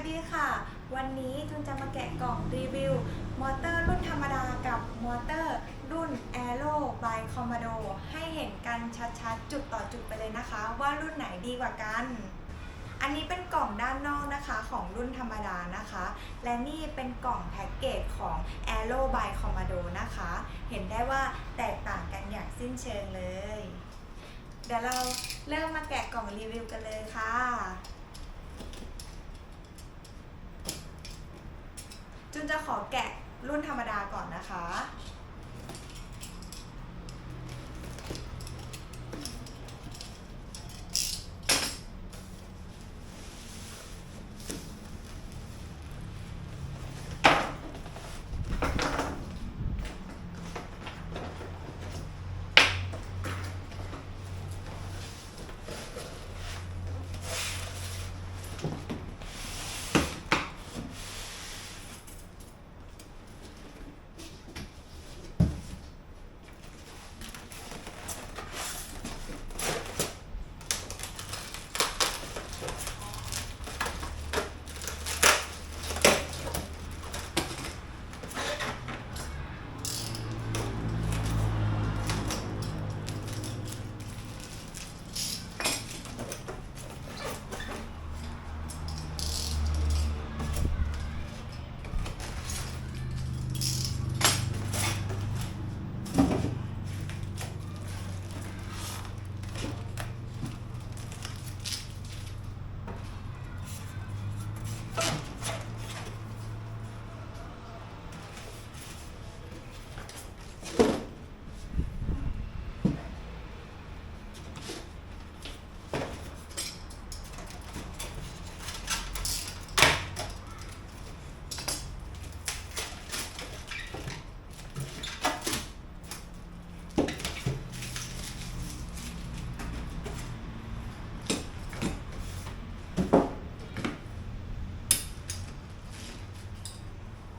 วัสดีค่ะ วันนี้จุนจะมาแกะกล่องรีวิว มอเตอร์รุ่นธรรมดากับมอเตอร์รุ่น Aero by Commodore ให้เห็นกันชัดๆ จุดต่อจุดไปเลยนะคะ ว่ารุ่นไหนดีกว่ากัน อันนี้เป็นกล่องด้านนอกนะคะของรุ่นธรรมดานะคะ และนี่เป็นกล่องแพ็กเกจของ Aero by Commodore นะคะ เห็นได้ว่าแตกต่างกันอย่างสิ้นเชิงเลย เดี๋ยวเราเริ่มมาแกะกล่องรีวิวกันเลยค่ะ จุนจะขอแกะรุ่นธรรมดาก่อนนะคะ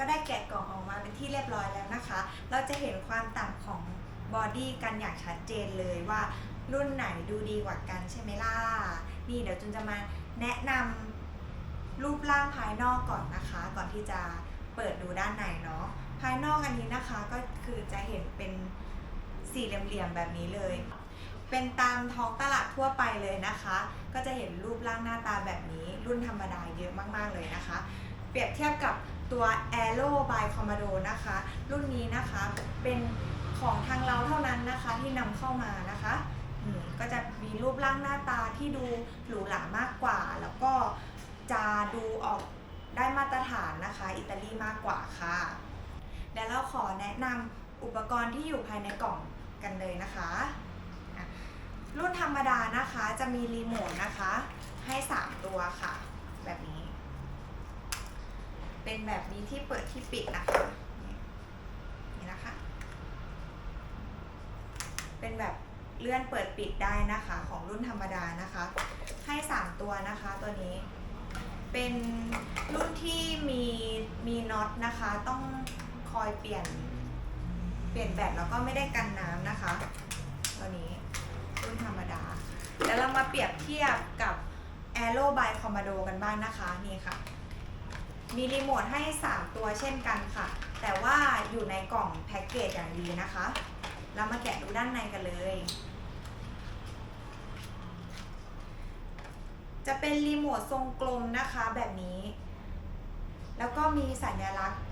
ก็ได้แกะกล่องออกมาเป็นที่เรียบร้อยแล้วนะคะ เราจะเห็นความต่างของบอดี้กันอย่างชัดเจนเลยว่ารุ่นไหนดูดีกว่ากันใช่ไหมล่ะ นี่เดี๋ยวจุนจะมาแนะนำรูปร่างภายนอกก่อนนะคะ ก่อนที่จะเปิดดูด้านในเนาะ ภายนอกอันนี้นะคะก็คือจะเห็นเป็นสี่เหลี่ยมๆแบบนี้เลย เป็นตามท้องตลาดทั่วไปเลยนะคะ ก็จะเห็นรูปร่างหน้าตาแบบนี้ รุ่นธรรมดาเยอะมากๆเลยนะคะ เปรียบเทียบกับ ตัว Aero by Commodore นะคะ รุ่นนี้นะคะเป็นของทางเราเท่านั้นนะคะที่นำเข้ามานะคะอืมก็จะมีรูปร่างหน้าตาที่ดูหรูหรามากกว่า แล้วก็จะดูออกได้มาตรฐานนะคะ อิตาลีมากกว่าค่ะเดี๋ยวเราขอแนะนำอุปกรณ์ที่อยู่ภายในกล่องกันเลยนะคะอะรุ่นธรรมดานะคะจะมีรีโมทนะคะ ให้ 3 ตัวค่ะ แบบนี้ เป็นแบบนี้ที่เปิดที่ปิดนะคะนี่นะคะ เป็นแบบเลื่อนเปิดปิดได้นะคะของรุ่นธรรมดานะคะ ให้ 3 ตัวนะคะตัวนี้ เป็นรุ่นที่มีมีน็อตนะคะ ต้องคอยเปลี่ยน เปลี่ยนแบตแล้วก็ไม่ได้กันน้ำนะคะ ตัวนี้รุ่นธรรมดา แล้วเรามาเปรียบเทียบกับ Aero by Commodore กันบ้างนะคะนี่ค่ะ มีรีโมทให้ 3 ตัวเช่นกันค่ะ แต่ว่าอยู่ในกล่องแพ็กเกจอย่างดีนะคะ เรามาแกะดูด้านในกันเลย จะเป็นรีโมททรงกลมนะคะแบบนี้ แล้วก็มีสัญลักษณ์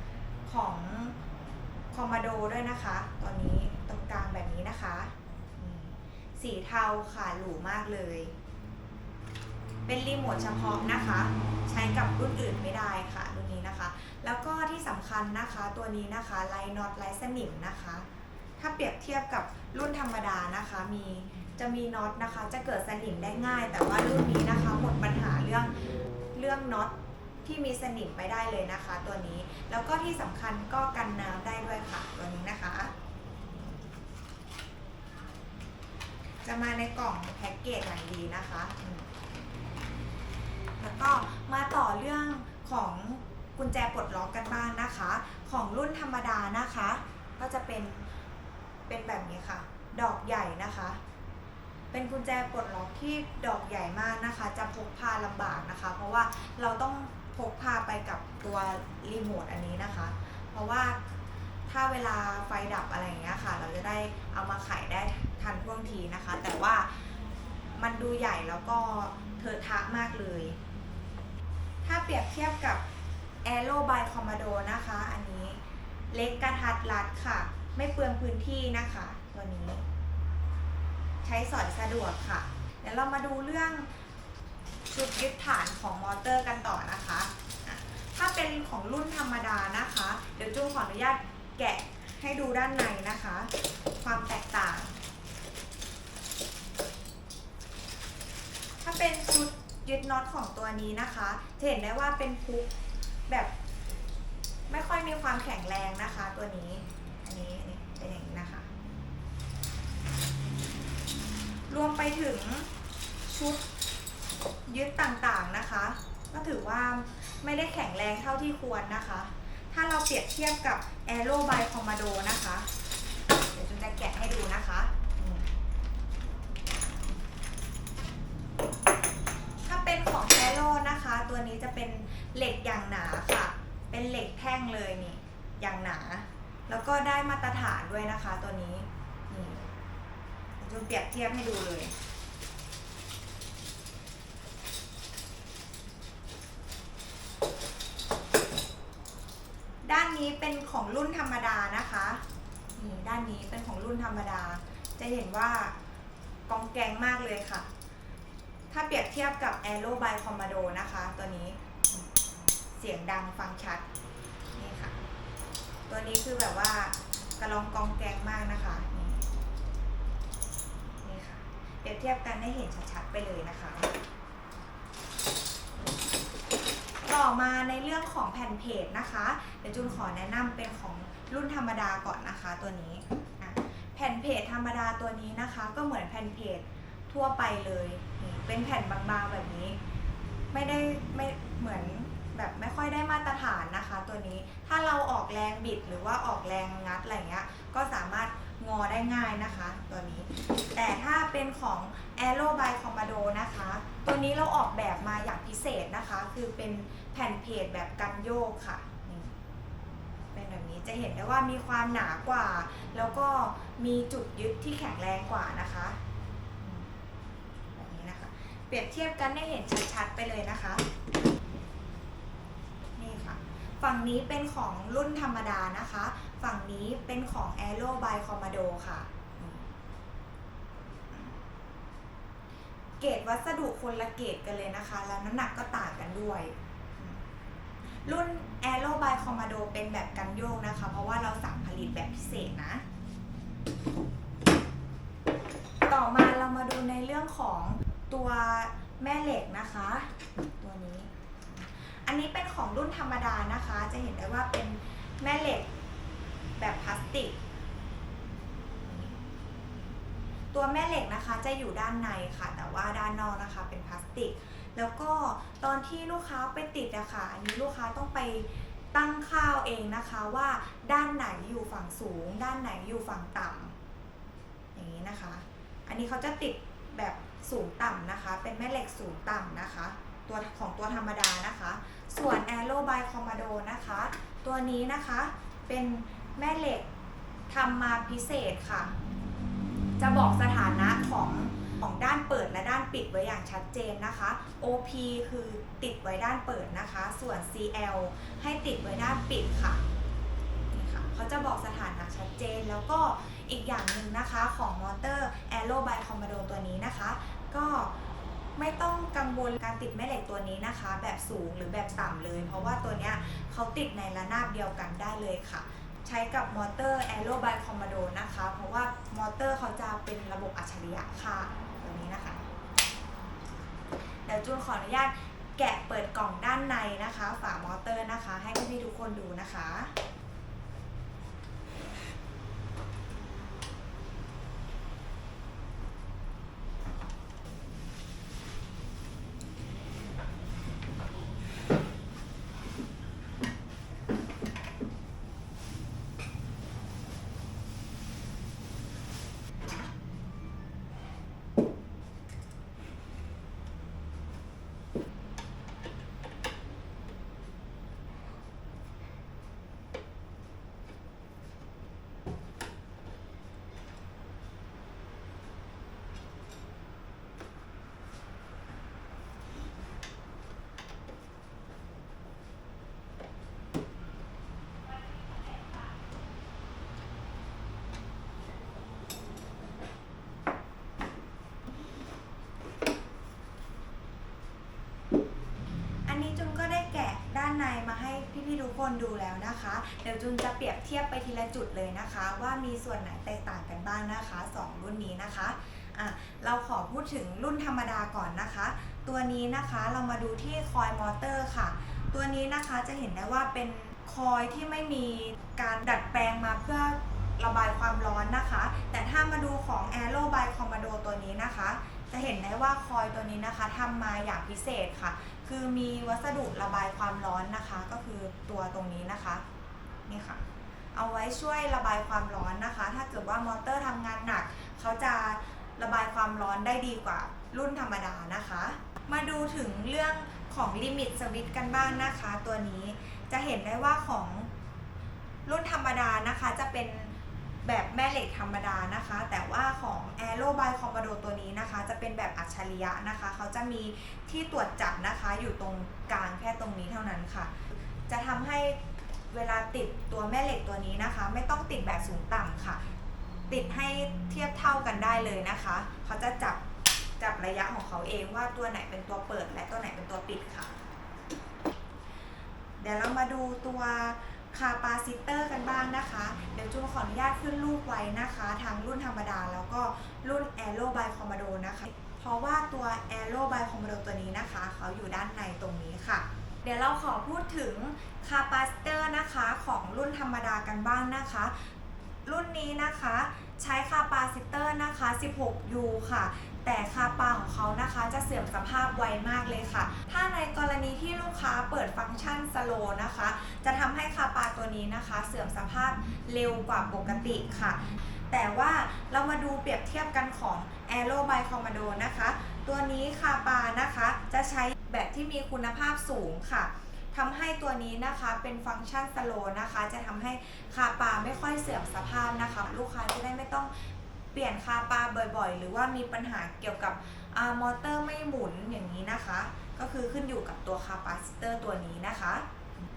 ของคอม m าโดด้วยนะคะตัวนี้ตรงกลางแบบนี้นะคะ สีเทาค่ะหรูมากเลย เป็นรีโมทเฉพาะนะคะ ใช้กับรุ่นอื่นไม่ได้ค่ะรุ่นนี้นะคะ แล้วก็ที่สำคัญนะคะตัวนี้นะคะไลน็อตไลสนิมนะคะ ถ้าเปรียบเทียบกับรุ่นธรรมดานะคะมีจะมีน็อตนะคะ จะเกิดสนิมได้ง่าย แต่ว่ารุ่นนี้นะคะหมดปัญหาเรื่องเรื่องน็อตที่มีสนิมไปได้เลยนะคะ ตัวนี้ แล้วก็ที่สำคัญก็กันน้ำได้ด้วยค่ะตัวนี้นะคะ จะมาในกล่องแพ็กเกจอย่างดีนะคะ แล้วก็มาต่อเรื่องของกุญแจปลดล็อกกันบ้างนะคะ ของรุ่นธรรมดานะคะ ก็จะเป็นเป็นแบบนี้ค่ะ ดอกใหญ่นะคะ เป็นกุญแจปลดล็อกที่ดอกใหญ่มากนะคะ จะพกพาลำบากนะคะ เพราะว่าเราต้องพกพาไปกับตัวรีโมทอันนี้นะคะ เพราะว่าถ้าเวลาไฟดับอะไรอย่างเงี้ยค่ะ เราจะได้เอามาไขได้ทันท่วงทีนะคะ แต่ว่ามันดูใหญ่แล้วก็เทอะทะมากเลย ถ้าเปรียบเทียบกับ Aero by Commodore นะคะ อันนี้เล็กกระทัดรัดค่ะ ไม่เปลืองพื้นที่นะคะ ตัวนี้ ใช้สอยสะดวกค่ะ เดี๋ยวเรามาดูเรื่องจุดยึดฐานของมอเตอร์กันต่อนะคะ ถ้าเป็นของรุ่นธรรมดานะคะ เดี๋ยวจูขออนุญาตแกะให้ดูด้านในนะคะ ความแตกต่าง ถ้าเป็นชุด ยึดน็อตของตัวนี้นะคะจะเห็นได้ว่าเป็นพุกแบบไม่ค่อยมีความแข็งแรงนะคะ ตัวนี้อันนี้อันนี้เป็นอย่างนี้นะคะ รวมไปถึงชุดยึดต่างๆนะคะ ก็ถือว่าไม่ได้แข็งแรงเท่าที่ควรนะคะ ถ้าเราเปรียบเทียบกับ Aero by Commodore นะคะ เดี๋ยวจุนจะแกะให้ดูนะคะนี่ถ้า เป็นของ Aero นะคะ ตัวนี้จะเป็นเหล็กอย่างหนาค่ะ เป็นเหล็กแท่งเลยนี่ อย่างหนา แล้วก็ได้มาตรฐานด้วยนะคะตัวนี้ นี่จุนเปรียบเทียบให้ดูเลย ด้านนี้เป็นของรุ่นธรรมดานะคะ นี่ด้านนี้เป็นของรุ่นธรรมดา จะเห็นว่ากองแกงมากเลยค่ะ ถ้าเปรียบเทียบกับ Aero by Comodo นะคะ ตัวนี้เสียงดังฟังชัด นี่ค่ะ ตัวนี้คือแบบว่ากระลองกองแกงมากนะคะนี่นี่ค่ะ เปรียบเทียบกันได้เห็นชัดๆไปเลยนะคะ ต่อมาในเรื่องของแผ่นเพจนะคะ เดี๋ยวจูนขอแนะนำเป็นของรุ่นธรรมดาก่อนนะคะตัวนี้ แผ่นเพจธรรมดาตัวนี้นะคะ ก็เหมือนแผ่นเพจทั่วไปเลย นี่เป็นแผ่นบางๆแบบนี้ ไม่ได้ไม่เหมือนแบบไม่ค่อยได้มาตรฐานนะคะ ตัวนี้ถ้าเราออกแรงบิดหรือว่าออกแรงงัดอะไรเงี้ยก็สามารถงอได้ง่ายนะคะ ตัวนี้ แต่ถ้าเป็นของ a e r o by Commando นะคะ ตัวนี้เราออกแบบมาอย่างพิเศษนะคะ คือเป็นแผ่นเพจแบบกันโยกค่ะเป็นแบบนี้จะเห็นได้ว่ามีความหนากว่า แล้วก็มีจุดยึดที่แข็งแรงกว่านะคะอืมแบบนี้นะคะ เปรียบเทียบกันให้เห็นชัดๆไปเลยนะคะ นี่ค่ะ ฝั่งนี้เป็นของรุ่นธรรมดานะคะ ฝั่งนี้เป็นของ a e r o by Commando ค่ะ เกรดวัสดุคนละเกรดกันเลยนะคะ แล้วน้ำหนักก็ต่างกันด้วย รุ่น a e r o by Commando เป็นแบบกันโยกนะคะ เพราะว่าเราสั่งผลิตแบบพิเศษนะต่อมาเรามาดูในเรื่องของ ตัวแม่เหล็กนะคะ ตัวนี้ อันนี้เป็นของรุ่นธรรมดานะคะ จะเห็นได้ว่าเป็นแม่เหล็กแบบพลาสติก ตัวแม่เหล็กนะคะจะอยู่ด้านในค่ะ แต่ว่าด้านนอกนะคะเป็นพลาสติก แล้วก็ตอนที่ลูกค้าไปติดอะค่ะ อันนี้ลูกค้าต้องไปตั้งค่าเองนะคะว่าด้านไหนอยู่ฝั่งสูง ด้านไหนอยู่ฝั่งต่ำอย่างนี้นะคะ อันนี้เขาจะติดแบบ สูงต่ำนะคะ เป็นแม่เหล็กสูงต่ำนะคะ ตัวของตัวธรรมดานะคะ ส่วน a e r o by Commando นะคะ ตัวนี้นะคะเป็นแม่เหล็กทำมาพิเศษค่ะ จะบอกสถานะของของด้านเปิดและด้านปิดไว้อย่างชัดเจนนะคะ OP คือติดไว้ด้านเปิดนะคะ ส่วน CL ให้ติดไว้ด้านปิดค่ะนี่ค่ะเขาจะบอกสถานะชัดเจนแล้วก็อีกอย่างหนึ่งนะคะของมอเตอร์ Aero by Commando ตัวนี้นะคะ ก็ไม่ต้องกังวลการติดแม่เหล็กตัวนี้นะคะ แบบสูงหรือแบบต่ำเลย เพราะว่าตัวเนี้ยเขาติดในระนาบเดียวกันได้เลยค่ะ ใช้กับมอเตอร์ Aero by Commando นะคะ เพราะว่ามอเตอร์เขาจะเป็นระบบอัจฉริยะค่ะตัวนี้นะคะ เดี๋ยวจูนขออนุญาตแกะเปิดกล่องด้านในนะคะ ฝามอเตอร์นะคะ ให้พี่ๆทุกคนดูนะคะ อันนี้จุนก็ได้แกะด้านในมาให้ พี่ๆทุกคนดูแล้วนะคะ เดี๋ยวจุนจะเปรียบเทียบไปทีละจุดเลยนะคะ ว่ามีส่วนไหนแตกต่างกันบ้างนะคะสองรุ่นนี้นะคะอะเราขอพูดถึงรุ่นธรรมดาก่อนนะคะ ตัวนี้นะคะเรามาดูที่คอยมอเตอร์ค่ะ ตัวนี้นะคะจะเห็นได้ว่าเป็นคอยที่ไม่มีการดัดแปลงมาเพื่อระบายความร้อนนะคะ แต่ถ้ามาดูของ Aero by Commando ตัวนี้นะคะ จะเห็นได้ว่าคอยตัวนี้นะคะทำมาอย่างพิเศษค่ะ คือมีวัสดุระบายความร้อนนะคะ ก็คือตัวตรงนี้นะคะนี่ค่ะ เอาไว้ช่วยระบายความร้อนนะคะ ถ้าเกิดว่ามอเตอร์ทำงานหนัก เขาจะระบายความร้อนได้ดีกว่ารุ่นธรรมดานะคะ มาดูถึงเรื่องของลิมิตสวิตช์กันบ้างนะคะ ตัวนี้จะเห็นได้ว่าของรุ่นธรรมดานะคะจะเป็น แบบแม่เหล็กธรรมดานะคะ แต่ว่าของ Aero by Commando ตัวนี้นะคะ จะเป็นแบบอัจฉริยะนะคะ เขาจะมีที่ตรวจจับนะคะ อยู่ตรงกลางแค่ตรงนี้เท่านั้นค่ะ จะทำให้เวลาติดตัวแม่เหล็กตัวนี้นะคะ ไม่ต้องติดแบบสูงต่ำค่ะ ติดให้เทียบเท่ากันได้เลยนะคะ เขาจะจับจับระยะของเขาเองว่าตัวไหนเป็นตัวเปิดและตัวไหนเป็นตัวปิดค่ะ เดี๋ยวเรามาดูตัว คาปาซิเตอร์กันบ้างนะคะ เดี๋ยวจูขออนุญาตขึ้นรูปไว้นะคะทางรุ่นธรรมดาแล้วก็รุ่น Aero by Commando นะคะ เพราะว่าตัว Aero by Commando ตัวนี้นะคะ เขาอยู่ด้านในตรงนี้ค่ะเดี๋ยวเราขอพูดถึงคาปาซิเตอร์นะคะของรุ่นธรรมดากันบ้างนะคะ รุ่นนี้นะคะใช้คาปาซิเตอร์นะคะ 16U ค่ะ แต่คาปาของเขานะคะจะเสื่อมสภาพไวมากเลยค่ะ ถ้าในกรณีที่ลูกค้าเปิดฟังก์ชันสโลนะคะ จะทำให้คาปาตัวนี้นะคะ เสื่อมสภาพเร็วกว่าปกติค่ะ แต่ว่าเรามาดูเปรียบเทียบกันของ a e r o by Commando นะคะ ตัวนี้คาปานะคะจะใช้แบบที่มีคุณภาพสูงค่ะทำให้ตัวนี้นะคะเป็นฟังก์ชันสโลนะคะ จะทำให้คาปาไม่ค่อยเสื่อมสภาพนะคะ ลูกค้าจะได้ไม่ต้อง เปลี่ยนคาปาบ่อยๆ หรือว่ามีปัญหาเกี่ยวกับอมอเตอร์ไม่หมุนอย่างนี้นะคะ ก็คือขึ้นอยู่กับตัวคาปาซิเตอร์ตัวนี้นะคะ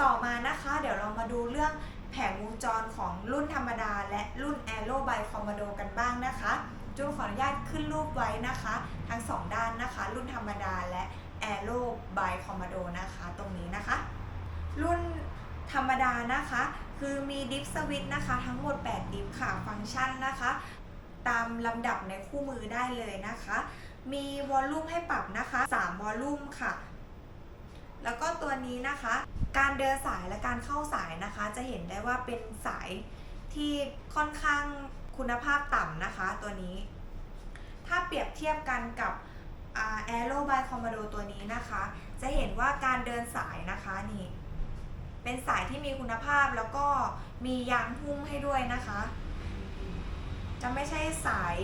ต่อมานะคะเดี๋ยวเรามาดูเรื่องแผงวงจรของรุ่นธรรมดา และรุ่น a e r o by Commando กันบ้างนะคะจูนขออนุญาตขึ้นรูปไว้นะคะ ทั้งสองด้านนะคะ รุ่นธรรมดาและ a e r o by Commando นะคะ ตรงนี้นะคะ รุ่นธรรมดานะคะ คือมีดิฟสวิตนะคะ ทั้งหมด 8 ดิฟค่ะ ฟังก์ชันนะคะ ตามลำดับในคู่มือได้เลยนะคะ มีวอลลุ่มให้ปรับนะคะ 3 วอลลุ่มค่ะ แล้วก็ตัวนี้นะคะ การเดินสายและการเข้าสายนะคะ จะเห็นได้ว่าเป็นสายที่ค่อนข้างคุณภาพต่ำนะคะตัวนี้ ถ้าเปรียบเทียบกันกับแอ่า Aero by Commodore ตัวนี้นะคะ จะเห็นว่าการเดินสายนะคะนี่ เป็นสายที่มีคุณภาพแล้วก็มียางหุ้มให้ด้วยนะคะ จะไม่ใช่สาย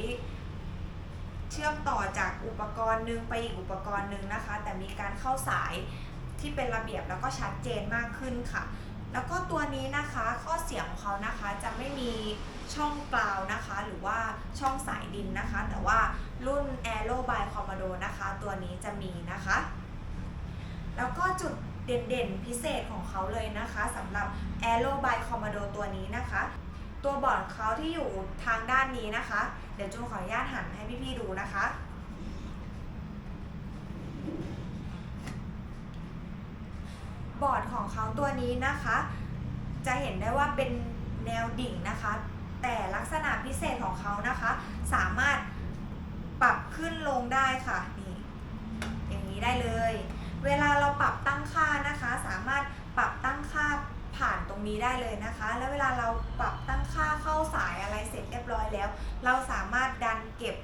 เชื่อมต่อจากอุปกรณ์หนึ่งไปอีกอุปกรณ์หนึ่งนะคะ แต่มีการเข้าสายที่เป็นระเบียบแล้วก็ชัดเจนมากขึ้นค่ะ แล้วก็ตัวนี้นะคะข้อเสียงของเขานะคะจะไม่มีช่องกลาวนะคะ หรือว่าช่องสายดินนะคะ แต่ว่ารุ่น Aero by Commodore นะคะ ตัวนี้จะมีนะคะ แล้วก็จุดเด่นๆ พิเศษของเขาเลยนะคะสำหรับ Aero by Commodore ตัวนี้นะคะ ตัวบอร์ดเขาที่อยู่ทางด้านนี้นะคะ เดี๋ยวจูนขออนุญาตหันให้พี่ๆดูนะคะ บอร์ดของเขาตัวนี้นะคะ จะเห็นได้ว่าเป็นแนวดิ่งนะคะ แต่ลักษณะพิเศษของเขานะคะ สามารถปรับขึ้นลงได้ค่ะนี่อย่างนี้ได้เลย เวลาเราปรับตั้งค่านะคะ สามารถปรับตั้งค่า ผ่านตรงนี้ได้เลยนะคะ แล้วเวลาเราปรับตั้งค่าเข้าสายอะไรเสร็จเรียบร้อยแล้ว เราสามารถดันเก็บ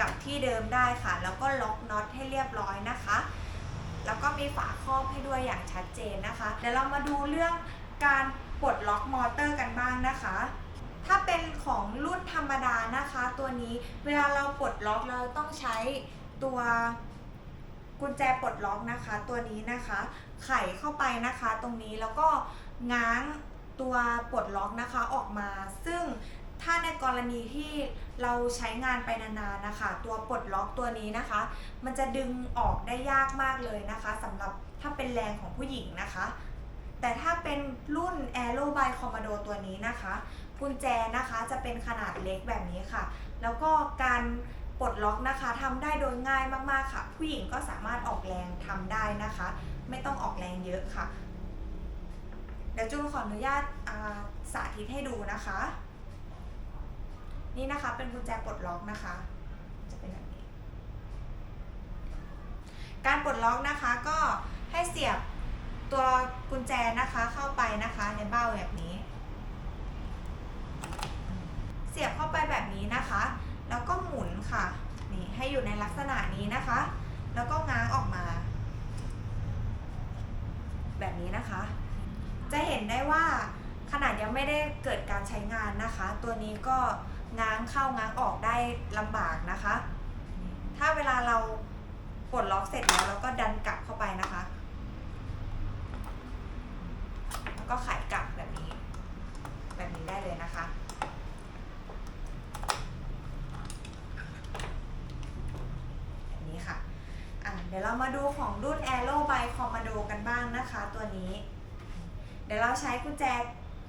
กับที่เดิมได้ค่ะ แล้วก็ล็อกน็อตให้เรียบร้อยนะคะ แล้วก็มีฝาครอบให้ด้วยอย่างชัดเจนนะคะ เดี๋ยวเรามาดูเรื่องการปลดล็อกมอเตอร์กันบ้างนะคะ ถ้าเป็นของรุ่นธรรมดานะคะ ตัวนี้เวลาเราปลดล็อกเราต้องใช้ตัวกุญแจปลดล็อกนะคะ ตัวนี้นะคะ ไขเข้าไปนะคะ ตรงนี้แล้วก็ ง้างตัวปลดล็อกนะคะออกมา ซึ่งถ้าในกรณีที่เราใช้งานไปนานๆนะคะ ตัวปลดล็อกตัวนี้นะคะ มันจะดึงออกได้ยากมากเลยนะคะสำหรับถ้าเป็นแรงของผู้หญิงนะคะ แต่ถ้าเป็นรุ่น Aero by Commodore ตัวนี้นะคะกุญแจนะคะจะเป็นขนาดเล็กแบบนี้ค่ะ แล้วก็การปลดล็อกนะคะทำได้โดยง่ายมากๆค่ะ ผู้หญิงก็สามารถออกแรงทำได้นะคะ ไม่ต้องออกแรงเยอะค่ะ เดี๋ยวจูนขออนุญาตาสาธิตให้ดูนะคะ นี่นะคะเป็นกุญแจปลดล็อกนะคะ จะเป็นแบบนี้ การปลดล็อกนะคะก็ให้เสียบตัวกุญแจนะคะเข้าไปนะคะในเบ้าแบบนี้ เสียบเข้าไปแบบนี้นะคะ แล้วก็หมุนค่ะนี่ให้อยู่ในลักษณะนี้นะคะ แล้วก็ง้างออกมา แบบนี้นะคะ จะเห็นได้ว่าขนาดยังไม่ได้เกิดการใช้งานนะคะ ตัวนี้ก็ง้างเข้าง้างออกได้ลำบากนะคะ ถ้าเวลาเราปลดล็อกเสร็จแล้วเราก็ดันกลับเข้าไปนะคะ แล้วก็ไขกลับแบบนี้ แบบนี้ได้เลยนะคะ แบบนี้ค่ะ อะ เดี๋ยวเรามาดูของรุ่น Aero by Commando กันบ้างนะคะตัวนี้ เดี๋ยวเราใช้กุญแจ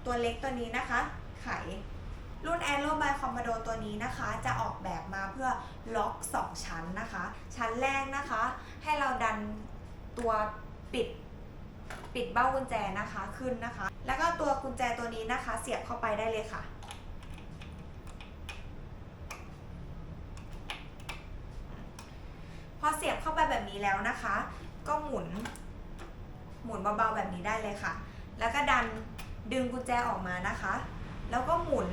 ตัวเล็กตัวนี้นะคะ ไข รุ่น Aero by Commando ตัวนี้นะคะ จะออกแบบมาเพื่อล็อก 2 ชั้นนะคะ ชั้นแรกนะคะ ให้เราดันตัวปิดปิดเบ้ากุญแจนะคะขึ้นนะคะ แล้วก็ตัวกุญแจตัวนี้นะคะ เสียบเข้าไปได้เลยค่ะพอเสียบเข้าไปแบบนี้แล้วนะคะ ก็หมุน หมุนเบาๆแบบนี้ได้เลยค่ะ แล้วก็ดันดึงกุญแจออกมานะคะ แล้วก็หมุน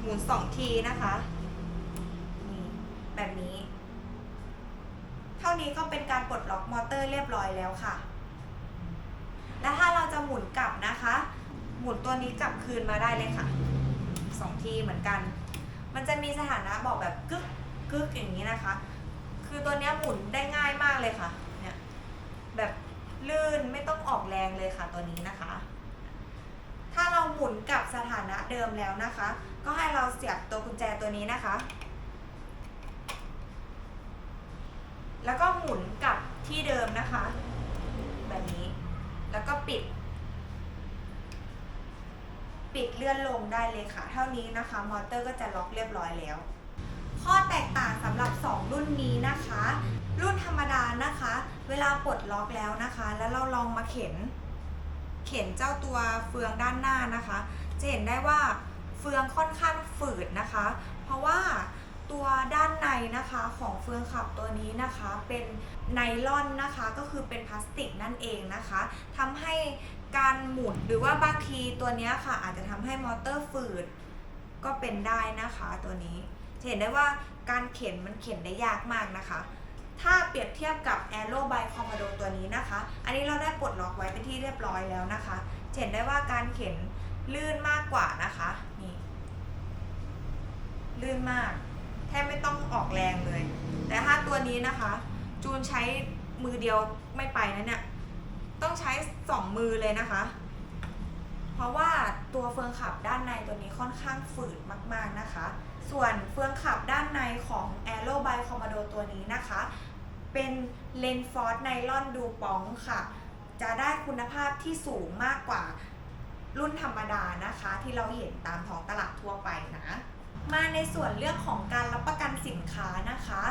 หมุนสองทีนะคะนี่แบบนี้ เท่านี้ก็เป็นการปลดล็อกมอเตอร์เรียบร้อยแล้วค่ะ และถ้าเราจะหมุนกลับนะคะ หมุนตัวนี้กลับคืนมาได้เลยค่ะสองทีเหมือนกัน มันจะมีสถานะบอกแบบกึกกึกอย่างนี้นะคะ คือตัวเนี้ยหมุนได้ง่ายมากเลยค่ะ เนี่ยแบบลื่นไม่ต้องออกแรงเลยค่ะตัวนี้นะคะ ถ้าเราหมุนกับสถานะเดิมแล้วนะคะ ก็ให้เราเสียบตัวกุญแจตัวนี้นะคะ แล้วก็หมุนกลับที่เดิมนะคะ แบบนี้ แล้วก็ปิด ปิดเลื่อนลงได้เลยค่ะ เท่านี้นะคะ มอเตอร์ก็จะล็อกเรียบร้อยแล้ว ข้อแตกต่างสำหรับ 2 รุ่นนี้นะคะ รุ่นธรรมดานะคะ เวลาปลดล็อกแล้วนะคะ แล้วเราลองมาเข็น เข็นเจ้าตัวเฟืองด้านหน้านะคะ จะเห็นได้ว่าเฟืองค่อนข้างฝืดนะคะ เพราะว่าตัวด้านในนะคะของเฟืองขับตัวนี้นะคะเป็นไนลอนนะคะก็คือเป็นพลาสติกนั่นเองนะคะทำให้การหมุนหรือว่าบางทีตัวนี้ค่ะอาจจะทำให้มอเตอร์ฝืดก็เป็นได้นะคะตัวนี้ เห็นได้ว่าการเข็นมันเข็นได้ยากมากนะคะ ถ้าเปรียบเทียบกับ Aero by Commodore ตัวนี้นะคะ อันนี้เราได้ปลดล็อกไว้เป็นที่เรียบร้อยแล้วนะคะจะเห็นได้ว่าการเข็นลื่นมากกว่านะคะนี่ลื่นมาก แทบไม่ต้องออกแรงเลย แต่ถ้าตัวนี้นะคะ จูนใช้มือเดียวไม่ไปนะเนี่ยต้องใช้สองมือเลยนะคะ เพราะว่าตัวเฟืองขับด้านในตัวนี้ค่อนข้างฝืดมากๆนะคะ ส่วนเฟืองขับด้านในของ Aero by Commodo ตัวนี้นะคะ เป็นเลนฟอร์ดไนลอนดูปองค่ะ จะได้คุณภาพที่สูงมากกว่ารุ่นธรรมดานะคะ ที่เราเห็นตามท้องตลาดทั่วไปนะ มาในส่วนเรื่องของการรับประกันสินค้านะคะ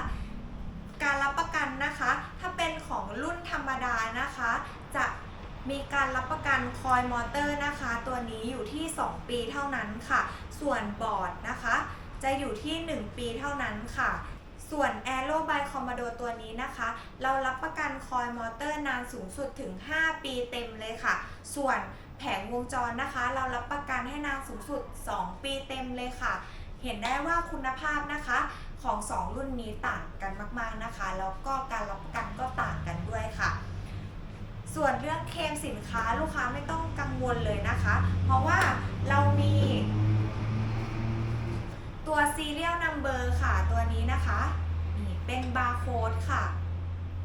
การรับประกันนะคะ ถ้าเป็นของรุ่นธรรมดานะคะ จะมีการรับประกันคอยมอเตอร์นะคะ ตัวนี้อยู่ที่ 2 ปีเท่านั้นค่ะ ส่วนบอร์ดนะคะ จะอยู่ที่ 1 ปีเท่านั้นค่ะ ส่วน Aero by Commodore ตัวนี้นะคะ เรารับประกันคอยมอเตอร์นานสูงสุดถึง 5 ปีเต็มเลยค่ะ ส่วนแผงวงจรนะคะ เรารับประกันให้นานสูงสุด 2 ปีเต็มเลยค่ะ เห็นได้ว่าคุณภาพนะคะของ 2 รุ่นนี้ต่างกันมาก ๆนะคะ แล้วก็การรับประกันก็ต่างกันด้วยค่ะ ส่วนเรื่องเคลมสินค้าลูกค้าไม่ต้องกังวลเลยนะคะ เพราะว่าเรามี ตัว serial number ค่ะตัวนี้นะคะนี่เป็นบาร์โค้ดค่ะ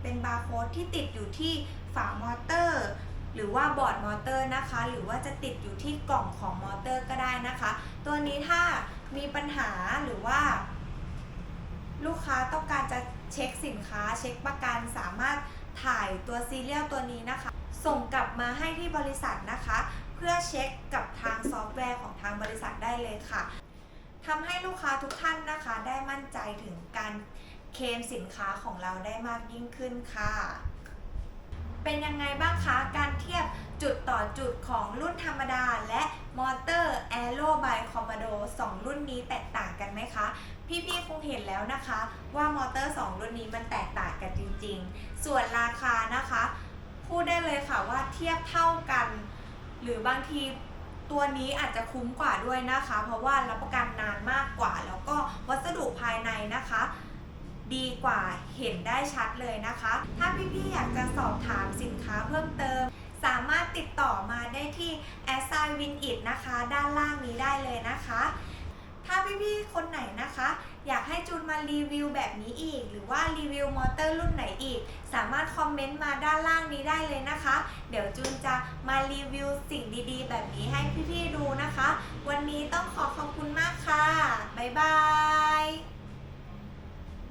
เป็นบาร์โค้ดที่ติดอยู่ที่ฝามอเตอร์ หรือว่าบอร์ดมอเตอร์นะคะ หรือว่าจะติดอยู่ที่กล่องของมอเตอร์ก็ได้นะคะ ตัวนี้ถ้ามีปัญหาหรือว่า ลูกค้าต้องการจะเช็คสินค้า เช็คประกันสามารถถ่ายตัวซีเรียลตัวนี้นะคะ ส่งกลับมาให้ที่บริษัทนะคะ เพื่อเช็คกับทางซอฟต์แวร์ของทางบริษัทได้เลยค่ะ ทำให้ลูกค้าทุกท่านนะคะ ได้มั่นใจถึงการเคลมสินค้าของเราได้มากยิ่งขึ้นค่ะ เป็นยังไงบ้างคะ การเทียบจุดต่อจุดของรุ่นธรรมดา และมอเตอร์ Aero by Commodore 2รุ่นนี้แตกต่างกันไหมคะ พี่ๆคงเห็นแล้วนะคะ ว่ามอเตอร์ 2 รุ่นนี้มันแตกต่างกันจริงๆ ส่วนราคานะคะ พูดได้เลยค่ะว่าเทียบเท่ากัน หรือบางที ตัวนี้อาจจะคุ้มกว่าด้วยนะคะ เพราะว่ารับประกันนานมากกว่า แล้วก็วัสดุภายในนะคะ ดีกว่าเห็นได้ชัดเลยนะคะ ถ้าพี่ๆอยากจะสอบถามสินค้าเพิ่มเติม สามารถติดต่อมาได้ที่ a s i w i n i t นะคะ ด้านล่างนี้ได้เลยนะคะ ถ้าพี่ๆคนไหนนะคะ อยากให้จูนมารีวิวแบบนี้อีก หรือว่ารีวิวมอเตอร์รุ่นไหนอีก สามารถคอมเมนต์มาด้านล่างนี้ได้เลยนะคะ เดี๋ยวจูนจะมารีวิวสิ่งดีๆ แบบนี้ให้พี่ๆดูนะคะ วันนี้ต้องขอขอบคุณมากค่ะ บ๊ายบาย